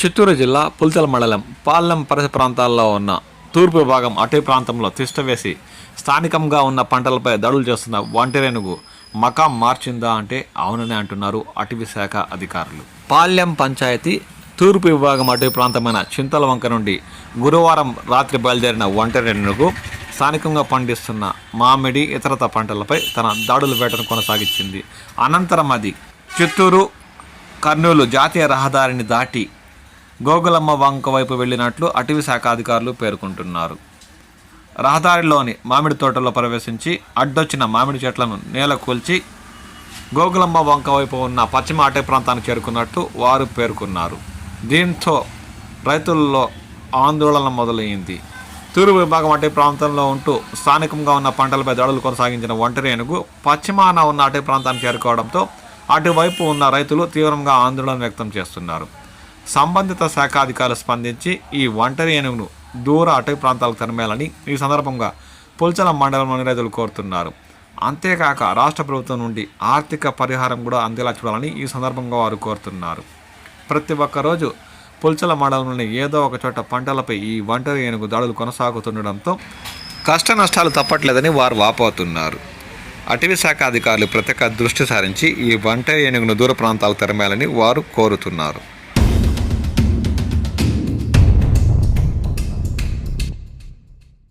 చిత్తూరు జిల్లా పుల్చల మండలం పాలెం పరిసర ప్రాంతాల్లో ఉన్న తూర్పు భాగం అటవీ ప్రాంతంలో తిష్టవేసి స్థానికంగా ఉన్న పంటలపై దాడులు చేస్తున్న ఒంటరేనుగు మకాం మార్చిందా అంటే అవుననే అంటున్నారు అటవీ శాఖ అధికారులు. పాల్యం పంచాయతీ తూర్పు విభాగం అటవీ ప్రాంతమైన చింతలవంక నుండి గురువారం రాత్రి బయలుదేరిన ఒంటరేనుగు స్థానికంగా పండిస్తున్న మామిడి ఇతరత పంటలపై తన దాడుల వేటను కొనసాగించింది. అనంతరం అది చిత్తూరు కర్నూలు జాతీయ రహదారిని దాటి గోగులమ్మ వంక వైపు వెళ్ళినట్లు అటవీ శాఖ అధికారులు పేర్కొంటున్నారు. రహదారిలోని మామిడి తోటలో ప్రవేశించి అడ్డొచ్చిన మామిడి చెట్లను నేల కూల్చి గోగులమ్మ వంక వైపు ఉన్న పశ్చిమ అటవీ ప్రాంతానికి చేరుకున్నట్టు వారు పేర్కొన్నారు. దీంతో రైతుల్లో ఆందోళన మొదలైంది. తూర్పు విభాగం అటవీ ప్రాంతంలో ఉంటూ స్థానికంగా ఉన్న పంటలపై దాడులు కొనసాగించిన ఒంటరి ఏనుగు పశ్చిమాన ఉన్న అటవీ ప్రాంతానికి చేరుకోవడంతో అటువైపు ఉన్న రైతులు తీవ్రంగా ఆందోళన వ్యక్తం చేస్తున్నారు. సంబంధిత శాఖ అధికారులు స్పందించి ఈ ఒంటరి ఏనుగును దూర అటవీ ప్రాంతాలకు తరిమేయాలని ఈ సందర్భంగా పుల్చల మండలంలోని రైతులు కోరుతున్నారు. అంతేకాక రాష్ట్ర ప్రభుత్వం నుండి ఆర్థిక పరిహారం కూడా అందేలా చూడాలని ఈ సందర్భంగా వారు కోరుతున్నారు. ప్రతి ఒక్క రోజు పుల్చల మండలంలోని ఏదో ఒక చోట పంటలపై ఈ ఒంటరి ఏనుగు దాడులు కొనసాగుతుండడంతో కష్ట నష్టాలు తప్పట్లేదని వారు వాపోతున్నారు. అటవీ శాఖ అధికారులు ప్రత్యేక దృష్టి సారించి ఈ ఒంటరి ఏనుగును దూర ప్రాంతాలకు తరిమేయాలని వారు కోరుతున్నారు.